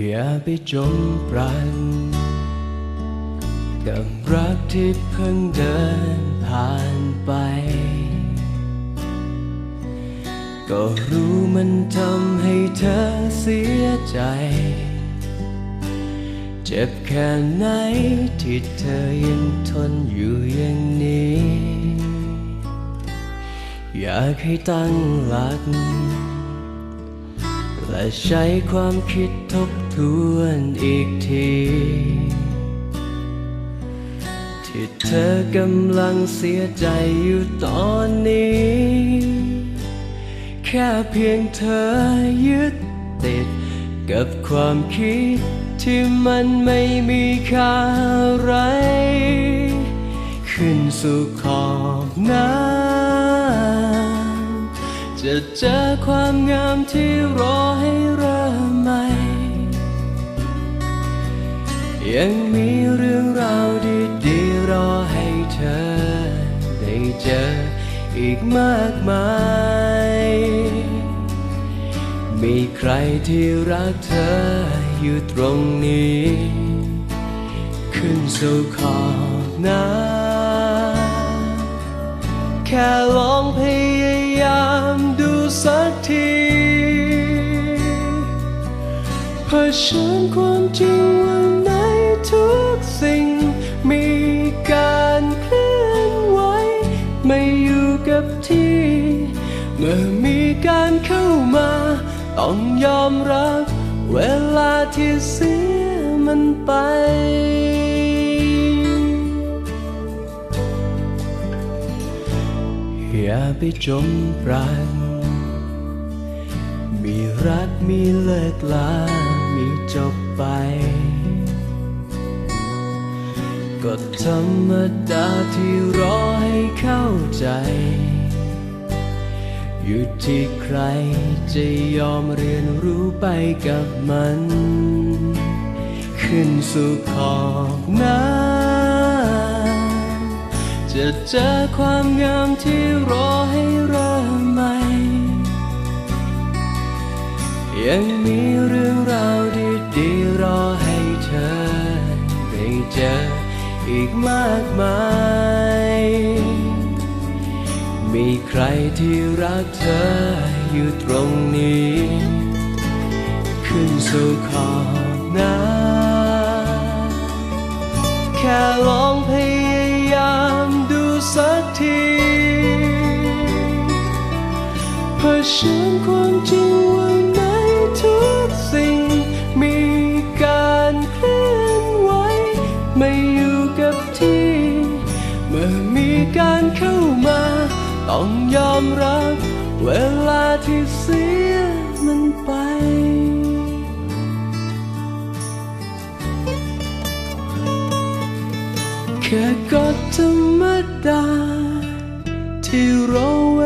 อย่าไปจมปรันกับรักที่เพิ่งเดินผ่านไป ก็รู้มันทำให้เธอเสียใจ เจ็บแค่ไหนที่เธอยังทนอยู่อย่างนี้ อยากให้ตั้งหลัก และใช้ความคิดทบทวนอีกที ที่เธอกำลังเสียใจอยู่ตอนนี้ แค่เพียงเธอยึดติดกับความคิดที่มันไม่มีค่าอะไร ขึ้นสู่ขอ จะเจอความงามที่รอให้เริ่มใหม่ ยังมีเรื่องราวดีๆรอให้เธอ ได้เจออีกมากมาย มีใครที่รักเธออยู่ตรงนี้ ขึ้นสู่ขอบน้ำแค่ลองพยาย ผชิญความจริงว่าในทุกสิ่ง มีการเคลื่อนไหวไม่อยู่กับที่ เมื่อมีการเข้ามา ต้องยอมรับ เวลาที่เสียมันไปอย่าไปจมปรันมีรักมีเลิกลา จบไป ก็ธรรมดาที่รอให้เข้าใจ อยู่ที่ใครจะยอมเรียนรู้ไปกับมัน ขึ้นสู่ขอบน้ำจะเจอความงามที่รอให้เริ่มใหม่ยังมี อีกมากมาย มีใครที่รักเธออยู่ตรงนี้ ขึ้นสู่ขอบน้ำแค่ลองพยายามดูสักทีเผชิญความจริงว่า การเข้ามา ต้องยอมรับ เวลาที่เสียมันไปแค่กดธรรมดาที่รอ